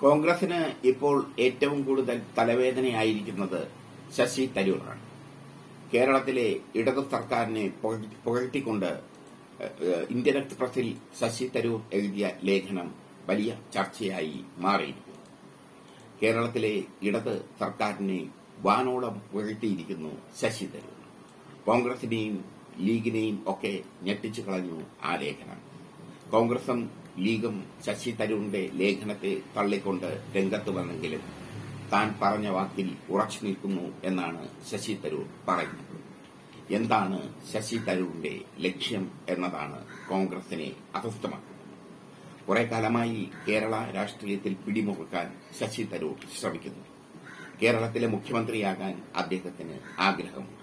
കോൺഗ്രസിന് ഇപ്പോൾ ഏറ്റവും കൂടുതൽ തലവേദനയായിരിക്കുന്നത് ശശി തരൂറാണ്. കേരളത്തിലെ ഇടതു സർക്കാരിനെ പുകഴ്- പുകഴ്ത്തിക്കൊണ്ട് ഇന്ത്യൻ എക്സ്പ്രസിൽ ശശി തരൂർ എഴുതിയ ലേഖനം വലിയ ചർച്ചയായി മാറിയിരിക്കുന്നു. കേരളത്തിലെ ഇടത് സർക്കാരിനെ വാനോളം പുകഴ്ത്തിയിരിക്കുന്നു ശശി തരൂർ. കോൺഗ്രസിനെയും ലീഗിനെയും ഒക്കെ ഞെട്ടിച്ചു കളഞ്ഞു ആ ലേഖനം. കോൺഗ്രസും ലീഗും ശശി തരൂരിന്റെ ലേഖനത്തെ തള്ളിക്കൊണ്ട് രംഗത്ത് വന്നെങ്കിലും താൻ പറഞ്ഞ വാക്കിൽ ഉറച്ചു നിൽക്കുന്നു എന്നാണ് ശശി തരൂർ പറയുന്നത്. എന്താണ് ശശി തരൂരിന്റെ ലക്ഷ്യം എന്നതാണ് കോൺഗ്രസിനെ അസ്വസ്ഥമാക്കുന്നത്. കുറെ കാലമായി കേരള രാഷ്ട്രീയത്തിൽ പിടിമുറുക്കാൻ ശശി തരൂർ ശ്രമിക്കുന്നു. കേരളത്തിലെ മുഖ്യമന്ത്രിയാകാൻ അദ്ദേഹത്തിന് ആഗ്രഹമുണ്ട്.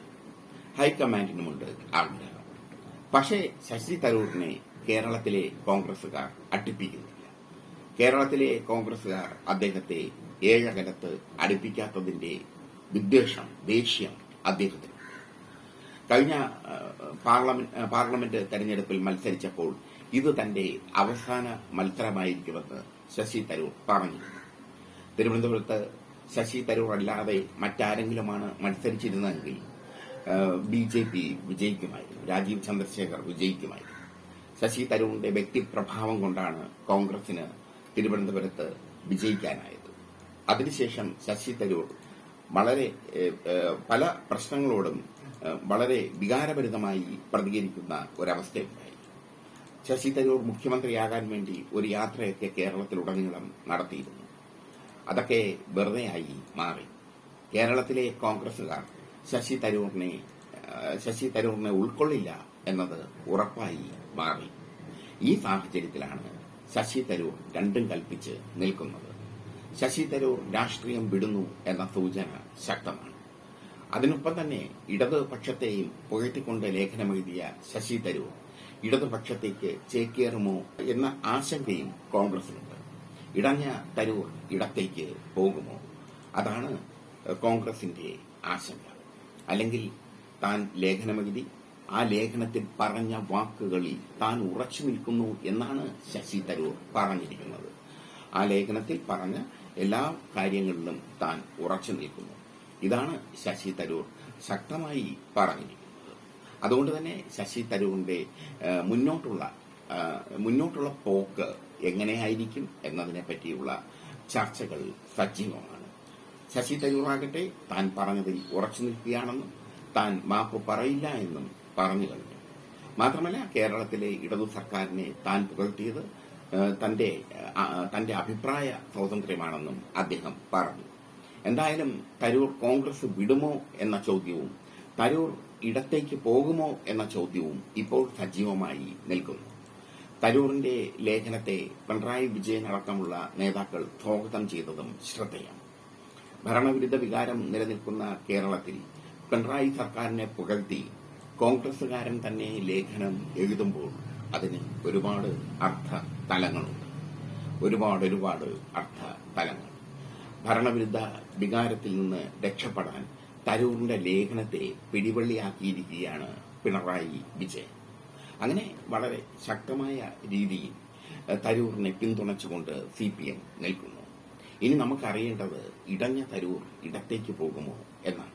ഹൈക്കമാൻഡിനുമുണ്ട് ആഗ്രഹം. പക്ഷേ ശശി തരൂരിനെ കേരളത്തിലെ കോൺഗ്രസുകാർ അടുപ്പിക്കുന്നില്ല. കേരളത്തിലെ കോൺഗ്രസുകാർ അദ്ദേഹത്തെ ഏഴകലത്ത് അടുപ്പിക്കാത്തതിന്റെ വിദ്വേഷം ദേഷ്യം അദ്ദേഹത്തിന് കഴിഞ്ഞ പാർലമെന്റ് പാർലമെന്റ് തെരഞ്ഞെടുപ്പിൽ മത്സരിച്ചപ്പോൾ ഇത് തന്റെ അവസാന മത്സരമായിരിക്കുമെന്ന് ശശി തരൂർ പറഞ്ഞിരുന്നു. തിരുവനന്തപുരത്ത് ശശി തരൂർ അല്ലാതെ മറ്റാരെങ്കിലുമാണ് മത്സരിച്ചിരുന്നതെങ്കിൽ ബി ജെ പി വിജയിക്കുമായിരുന്നു. രാജീവ് ചന്ദ്രശേഖർ വിജയിക്കുമായിരുന്നു. ശശി തരൂരിന്റെ വ്യക്തിപ്രഭാവം കൊണ്ടാണ് കോൺഗ്രസിന് തിരുവനന്തപുരത്ത് വിജയിക്കാനായത്. അതിനുശേഷം ശശി തരൂർ വളരെ പല പ്രശ്നങ്ങളോടും വളരെ വികാരഭരിതമായി പ്രതികരിക്കുന്ന ഒരവസ്ഥയുണ്ടായി. ശശി തരൂർ മുഖ്യമന്ത്രിയാകാൻ വേണ്ടി ഒരു യാത്രയൊക്കെ കേരളത്തിലുടനീളം നടത്തിയിരുന്നു. അതൊക്കെ വെറുതെയായി മാറി. കേരളത്തിലെ കോൺഗ്രസുകാർ ശശി തരൂറിനെ ശശി തരൂറിനെ ഉൾക്കൊള്ളില്ല എന്നത് ഉറപ്പായി മാറി. ഈ സാഹചര്യത്തിലാണ് ശശി തരൂർ രണ്ടും കൽപ്പിച്ച് നിൽക്കുന്നത്. ശശി തരൂർ രാഷ്ട്രീയം വിടുന്നു എന്ന സൂചന ശക്തമാണ്. അതിനൊപ്പം തന്നെ ഇടതുപക്ഷത്തെയും പുകഴ്ത്തിക്കൊണ്ട് ലേഖനമെഴുതിയ ശശി തരൂർ ഇടതുപക്ഷത്തേക്ക് ചേക്കേറുമോ എന്ന ആശങ്കയും കോൺഗ്രസിനുണ്ട്. ഇടഞ്ഞ തരൂർ ഇടത്തേക്ക് പോകുമോ? അതാണ് കോൺഗ്രസിന്റെ ആശങ്ക. അല്ലെങ്കിൽ താൻ ലേഖനമെഴുതി ആ ലേഖനത്തിൽ പറഞ്ഞ വാക്കുകളിൽ താൻ ഉറച്ചു നിൽക്കുന്നു എന്നാണ് ശശി തരൂർ പറഞ്ഞിരിക്കുന്നത്. ആ ലേഖനത്തിൽ പറഞ്ഞ എല്ലാ കാര്യങ്ങളിലും താൻ ഉറച്ചു നിൽക്കുന്നു. ഇതാണ് ശശി തരൂർ ശക്തമായി പറഞ്ഞിരിക്കുന്നത്. അതുകൊണ്ട് തന്നെ ശശി തരൂറിന്റെ മുന്നോട്ടുള്ള മുന്നോട്ടുള്ള പോക്ക് എങ്ങനെയായിരിക്കും എന്നതിനെ പറ്റിയുള്ള ചർച്ചകൾ സജീവമാണ്. ശശി തരൂറാകട്ടെ താൻ പറഞ്ഞതിൽ ഉറച്ചു നിൽക്കുകയാണെന്നും താൻ മാപ്പ് പറയില്ല എന്നും പറഞ്ഞു കഴിഞ്ഞു. മാത്രമല്ല കേരളത്തിലെ ഇടതു സർക്കാരിനെ താൻ പുകഴ്ത്തിയത് തന്റെ തന്റെ അഭിപ്രായ സ്വാതന്ത്ര്യമാണെന്നും അദ്ദേഹം പറഞ്ഞു. എന്തായാലും തരൂർ കോൺഗ്രസ് വിടുമോ എന്ന ചോദ്യവും തരൂർ ഇടത്തേക്ക് പോകുമോ എന്ന ചോദ്യവും ഇപ്പോൾ സജീവമായി നിൽക്കുന്നു. തരൂറിന്റെ ലേഖനത്തെ പിണറായി വിജയൻ അടക്കമുള്ള നേതാക്കൾ സ്വാഗതം ചെയ്തതും ശ്രദ്ധേയം. ഭരണവിരുദ്ധ വികാരം നിലനിൽക്കുന്ന കേരളത്തിൽ പിണറായി സർക്കാരിനെ പുകഴ്ത്തി കോൺഗ്രസുകാരൻ തന്നെ ലേഖനം എഴുതുമ്പോൾ അതിന് ഒരുപാട് അർത്ഥ തലങ്ങളുണ്ട് ഒരുപാട് ഒരുപാട് അർത്ഥ തലങ്ങൾ ഭരണവിരുദ്ധ വികാരത്തിൽ നിന്ന് രക്ഷപ്പെടാൻ തരൂറിന്റെ ലേഖനത്തെ പിടിവള്ളിയാക്കിയിരിക്കുകയാണ് പിണറായി വിജയൻ. അങ്ങനെ വളരെ ശക്തമായ രീതിയിൽ തരൂറിനെ പിന്തുണച്ചുകൊണ്ട് സി പി എം നിൽക്കുന്നു. ഇനി നമുക്കറിയേണ്ടത് ഇടഞ്ഞ തരൂർ ഇടത്തേക്ക് പോകുമോ എന്നാണ്.